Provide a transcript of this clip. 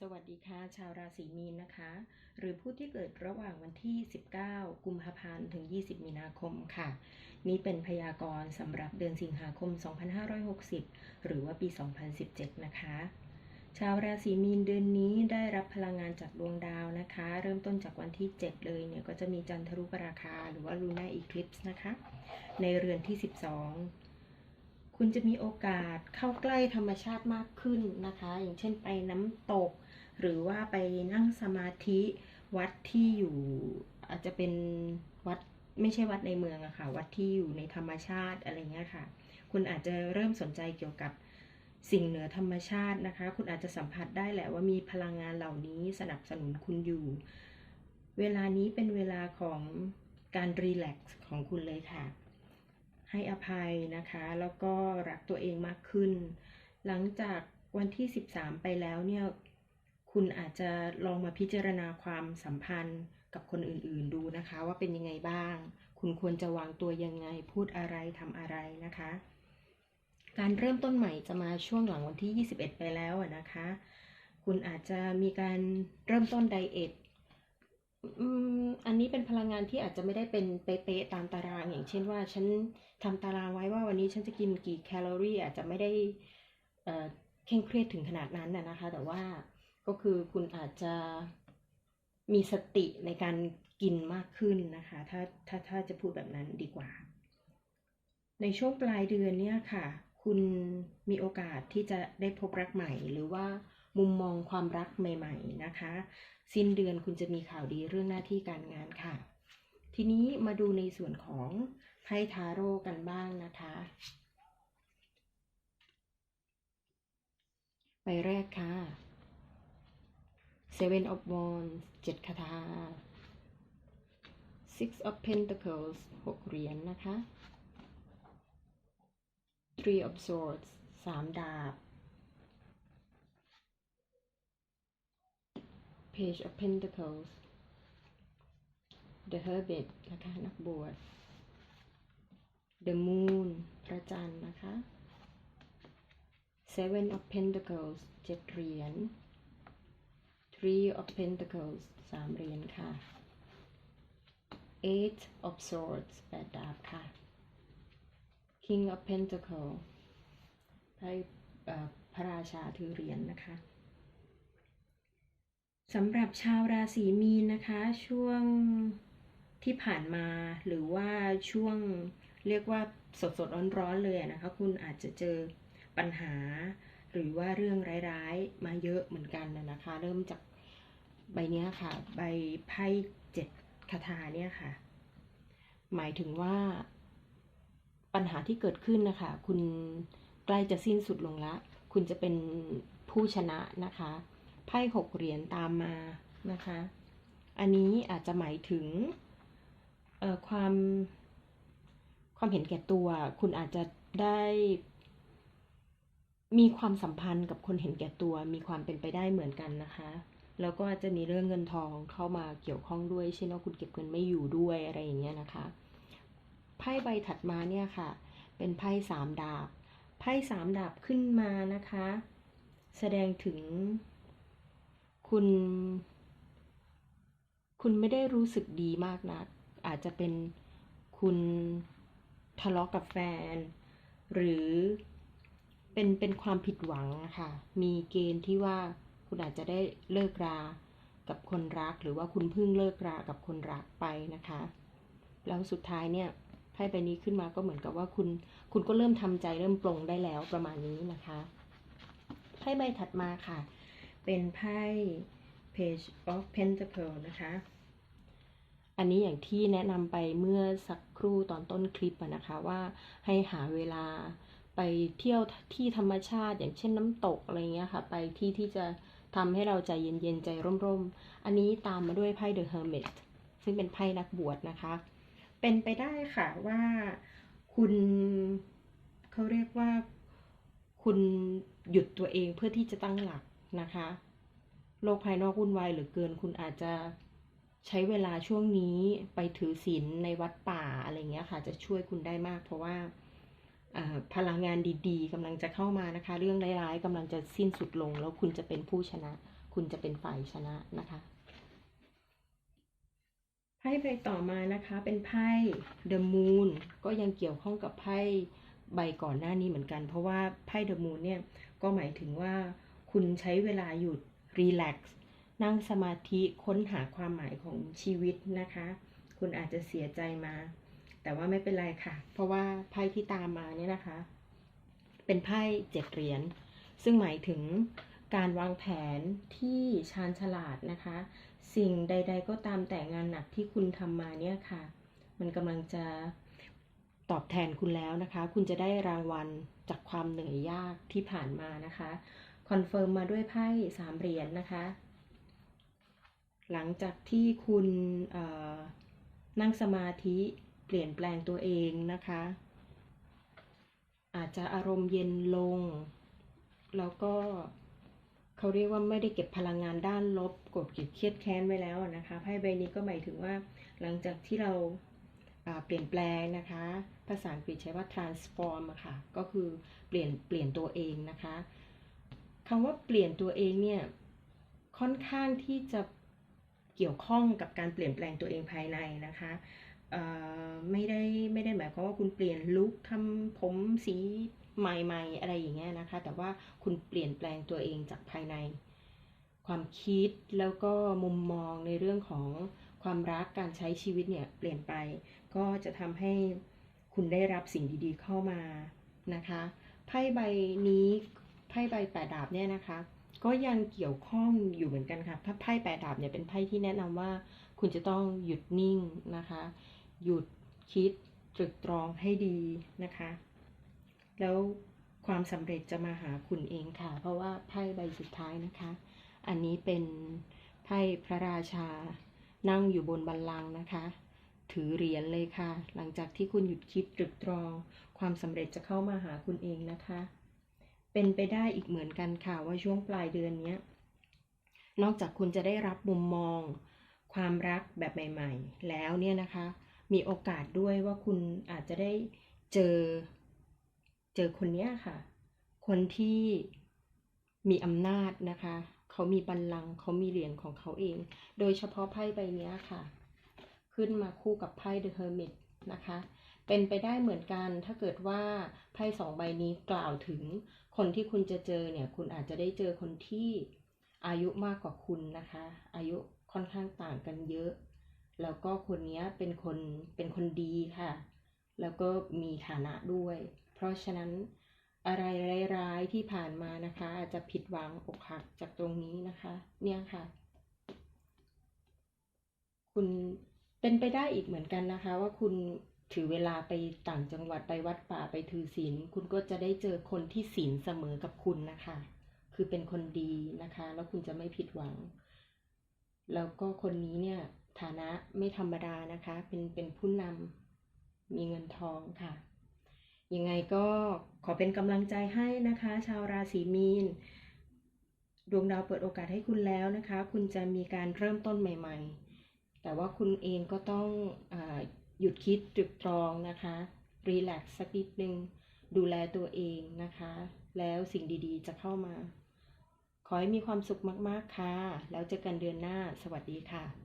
สวัสดีค่ะ ชาวราศีมีนนะคะ หรือผู้ที่เกิดระหว่างวันที่ 19 กุมภาพันธ์ถึง 20 มีนาคมค่ะ นี่เป็นพยากรณ์สำหรับเดือนสิงหาคม 2560 หรือว่าปี 2017 นะคะ ชาวราศีมีนเดือนนี้ได้รับพลังงานจากดวงดาวนะคะ เริ่มต้นจากวันที่ 7 เลยเนี่ยก็จะมีจันทรุปราคา หรือว่าลูน่าอีคลิปส์นะคะ ในเรือนที่ 12คุณจะมีโอกาสเข้าใกล้ธรรมชาติมากขึ้นนะคะ อย่างเช่นไปน้ำตก หรือว่าไปนั่งสมาธิวัดที่อยู่อาจจะเป็นวัดไม่ใช่วัดในเมืองอะค่ะ วัดที่อยู่ในธรรมชาติอะไรเงี้ยค่ะ คุณอาจจะเริ่มสนใจเกี่ยวกับสิ่งเหนือธรรมชาตินะคะ คุณอาจจะสัมผัสได้แหละว่ามีพลังงานเหล่านี้สนับสนุนคุณอยู่ เวลานี้เป็นเวลาของการรีแลกซ์ของคุณเลยค่ะ ให้อภัยนะคะ แล้วก็รักตัวเองมากขึ้น หลังจากวันที่ 13 ไปแล้วเนี่ย คุณอาจจะลองมาพิจารณาความสัมพันธ์กับคนอื่นๆดูนะคะ ว่าเป็นยังไงบ้าง คุณควรจะวางตัวยังไงพูดอะไรทำอะไรนะคะ การเริ่มต้นใหม่จะมาช่วงหลังวันที่ 21 ไปแล้วนะคะ คุณอาจจะมีการเริ่มต้นไดเอทอันนี้เป็นพลังงานที่อาจจะไม่ได้เป็นเป๊ะๆตามตาราง อย่างเช่นว่าฉันทำตารางไว้ว่าวันนี้ฉันจะกินกี่แคลอรี่อาจจะไม่ได้เอ่อเคร่งเครียดถึงขนาดนั้นนะคะ แต่ว่า ก็คือคุณอาจจะมีสติในการกินมากขึ้นนะคะ ถ้าถ้าถ้าจะพูดแบบนั้นดีกว่า ในช่วงปลายเดือนเนี่ยค่ะ คุณมีโอกาสที่จะได้พบรักใหม่ หรือว่ามุมมองความรักใหม่ๆนะคะ สิ้นเดือนคุณจะมีข่าวดีเรื่องหน้าที่การงานค่ะ ทีนี้มาดูในส่วนของไพ่ทาโร่กันบ้างนะคะใบแรกค่ะ Seven of Wands เจ็ดคาถา Six of Pentacles หกเหรียญนนะคะ Three of Swords สามดาบ Page of Pentacles The Hermit นะคะ นักบวช The Moon พระจันทร์นะคะ Seven of Pentacles เจ็ดเหรียญ Three of Pentacles สามเหรียญค่ะ Eight of Swords แปดดาบค่ะ King of Pentacles ไพ่พระราชาถือเหรียญนะคะสำหรับชาวราศีมีนนะคะ ช่วงที่ผ่านมาหรือว่าช่วงเรียกว่าสดสดร้อนๆเลยนะคะ คุณอาจจะเจอปัญหา หรือว่าเรื่องร้ายๆ มาเยอะเหมือนกันนะคะ เริ่มจาก ใบเนี้ยค่ะ ใบไพ่เจ็ดคาถาเนี่ยค่ะ หมายถึงว่า ปัญหาที่เกิดขึ้นนะคะ คุณใกล้จะสิ้นสุดลงละ คุณจะเป็นผู้ชนะนะคะ ไพ่หกเหรียญตามมานะคะ อันนี้อาจจะหมายถึงความความเห็นแก่ตัว คุณอาจจะได้ มีความสัมพันธ์กับคนเห็นแก่ตัว มีความเป็นไปได้เหมือนกันนะคะ แล้วก็อาจจะมีเรื่องเงินทองเข้ามาเกี่ยวข้องด้วย เช่นว่าคุณเก็บเงินไม่อยู่ด้วยอะไรอย่างเงี้ยนะคะ ไพ่ใบถัดมาเนี่ยค่ะ เป็นไพ่สามดาบ ไพ่สามดาบขึ้นมานะคะ แสดงถึง คุณ คุณไม่ได้รู้สึกดีมากนะัก อาจจะเป็นคุณทะเลาะกับแฟน หรือเป็นเป็นความผิดหวังอะค่ะมีเกณฑ์ที่ว่า คุณอาจจะได้เลิกรากับคนรัก หรือว่าคุณเพิ่งเลิกรากับคนรักไปนะคะ แล้วสุดท้ายเนี่ยไพ่ใบนี้ขึ้นมาก็เหมือนกับว่าคุณคุณก็เริ่มทำใจเริ่มปลงได้แล้วประมาณนี้นะคะไพ่ใบถัดมาค่ะ เป็นไพ่ Page of Pentacle นะคะ อันนี้อย่างที่แนะนำไปเมื่อสักครู่ตอนต้นคลิปนะคะว่าให้หาเวลาไปเที่ยวที่ธรรมชาติ อย่างเช่นน้ำตกอะไรเงี้ยค่ะ ไปที่ที่จะ ทำให้เราใจเย็นๆใจร่มๆ อันนี้ตามมาด้วยไพ่ The Hermit ซึ่งเป็นไพ่นักบวชนะคะ เป็นไปได้ค่ะว่าคุณเขาเรียกว่าคุณหยุดตัวเองเพื่อที่จะตั้งหลักนะคะ โลกภายนอกวุ่นวายเหลือเกิน คุณอาจจะใช้เวลาช่วงนี้ไปถือศีลในวัดป่าอะไรเงี้ยค่ะ จะช่วยคุณได้มากเพราะว่า พลังงานดีๆกำลังจะเข้ามานะคะ เรื่องร้ายๆกำลังจะสิ้นสุดลง แล้วคุณจะเป็นผู้ชนะ คุณจะเป็นฝ่ายชนะนะคะไพ่ใบต่อมานะคะ เป็นไพ่ The Moon ก็ยังเกี่ยวข้องกับไพ่ใบก่อนหน้านี้เหมือนกัน เพราะว่าไพ่ The Moon เนี่ยก็หมายถึงว่าคุณใช้เวลาหยุดรีแลกซ์นั่งสมาธิค้นหาความหมายของชีวิตนะคะ คุณอาจจะเสียใจมา แต่ว่าไม่เป็นไรค่ะ เพราะว่าไพ่ที่ตามมาเนี่ยนะคะ เป็นไพ่เจ็ดเหรียญ ซึ่งหมายถึงการวางแผนที่ชาญฉลาดนะคะ สิ่งใด ๆ ก็ตามแต่งานหนักที่คุณทำมาเนี่ยค่ะ มันกำลังจะตอบแทนคุณแล้วนะคะ คุณจะได้รางวัลจากความเหนื่อยยากที่ผ่านมานะคะ คอนเฟิร์มมาด้วยไพ่สามเหรียญนะคะ หลังจากที่คุณนั่งสมาธิ เปลี่ยนแปลงตัวเองนะคะ อาจจะอารมณ์เย็นลง แล้วก็เขาเรียกว่าไม่ได้เก็บพลังงานด้านลบกดเก็บเครียดแค้นไว้แล้วนะคะไพ่ใบนี้ก็หมายถึงว่าหลังจากที่เราาเปลี่ยนแปลงนะคะ ภาษาอังกฤษใช้ว่า transform ค่ะ ก็คือเปลี่ยนเปลี่ยนตัวเองนะคะคำว่าเปลี่ยนตัวเองเนี่ยค่อนข้างที่จะเกี่ยวข้องกับการเปลี่ยนแปลงตัวเองภายในนะคะ ไม่ได้ไม่ได้หมายความว่าคุณเปลี่ยนลุคทำผมสีใหม่ๆ อะไรอย่างเงี้ยนะคะ แต่ว่าคุณเปลี่ยนแปลงตัวเองจากภายใน ความคิดแล้วก็มุมมองในเรื่องของความรักการใช้ชีวิตเนี่ยเปลี่ยนไป ก็จะทำให้คุณได้รับสิ่งดีๆเข้ามานะคะไพ่ใบนี้ไพ่ใบแปดดาบเนี่ยนะคะ ก็ยังเกี่ยวข้องอยู่เหมือนกันค่ะไพ่แปดดาบเนี่ยเป็นไพ่ที่แนะนำว่า คุณจะต้องหยุดนิ่งนะคะ หยุดคิดตรึกตรองให้ดีนะคะ แล้วความสำเร็จจะมาหาคุณเองค่ะ เพราะว่าไพ่ใบสุดท้ายนะคะ อันนี้เป็นไพ่พระราชา นั่งอยู่บนบัลลังก์นะคะ ถือเหรียญเลยค่ะ หลังจากที่คุณหยุดคิดตรึกตรอง ความสำเร็จจะเข้ามาหาคุณเองนะคะ เป็นไปได้อีกเหมือนกันค่ะว่าช่วงปลายเดือนนี้นอกจากคุณจะได้รับมุมมอง ความรักแบบใหม่ ๆ แล้วเนี่ยนะคะ มีโอกาสด้วยว่าคุณอาจจะได้เจอ เจอคนเนี้ยค่ะ คนที่มีอำนาจนะคะ เขามีบัลลังก์เขามีเหรียญของเขาเอง โดยเฉพาะไพ่ใบนี้ค่ะ ขึ้นมาคู่กับไพ่ The Hermit นะคะ เป็นไปได้เหมือนกันถ้าเกิดว่าไพ่สองใบนี้กล่าวถึงคนที่คุณจะเจอเนี่ย คุณอาจจะได้เจอคนที่อายุมากกว่าคุณนะคะ อายุค่อนข้างต่างกันเยอะ แล้วก็คนนี้เป็นคนเป็นคนดีค่ะ แล้วก็มีฐานะด้วย เพราะฉะนั้นอะไรร้ายๆที่ผ่านมานะคะ อาจจะผิดหวังอกหักจากตรงนี้นะคะ เนี่ยค่ะ คุณเป็นไปได้อีกเหมือนกันนะคะ ว่าคุณถือเวลาไปต่างจังหวัดไปวัดป่าไปถือศีลคุณก็จะได้เจอคนที่ศีลเสมอกับคุณนะคะ คือเป็นคนดีนะคะ แล้วคุณจะไม่ผิดหวัง แล้วก็คนนี้เนี่ยฐานะไม่ธรรมดานะคะ เป็นเป็นผู้นำมีเงินทองค่ะ ยังไงก็ขอเป็นกำลังใจให้นะคะ ชาวราศีมีน ดวงดาวเปิดโอกาสให้คุณแล้วนะคะ คุณจะมีการเริ่มต้นใหม่ ๆ แต่ว่าคุณเองก็ต้องอหยุดคิดตรึกตรองนะคะรีแลกซ์สักนิดนึง ดูแลตัวเองนะคะ แล้วสิ่งดีๆจะเข้ามา ขอให้มีความสุขมาก ๆ ค่ะ แล้วเจอกันเดือนหน้า สวัสดีค่ะ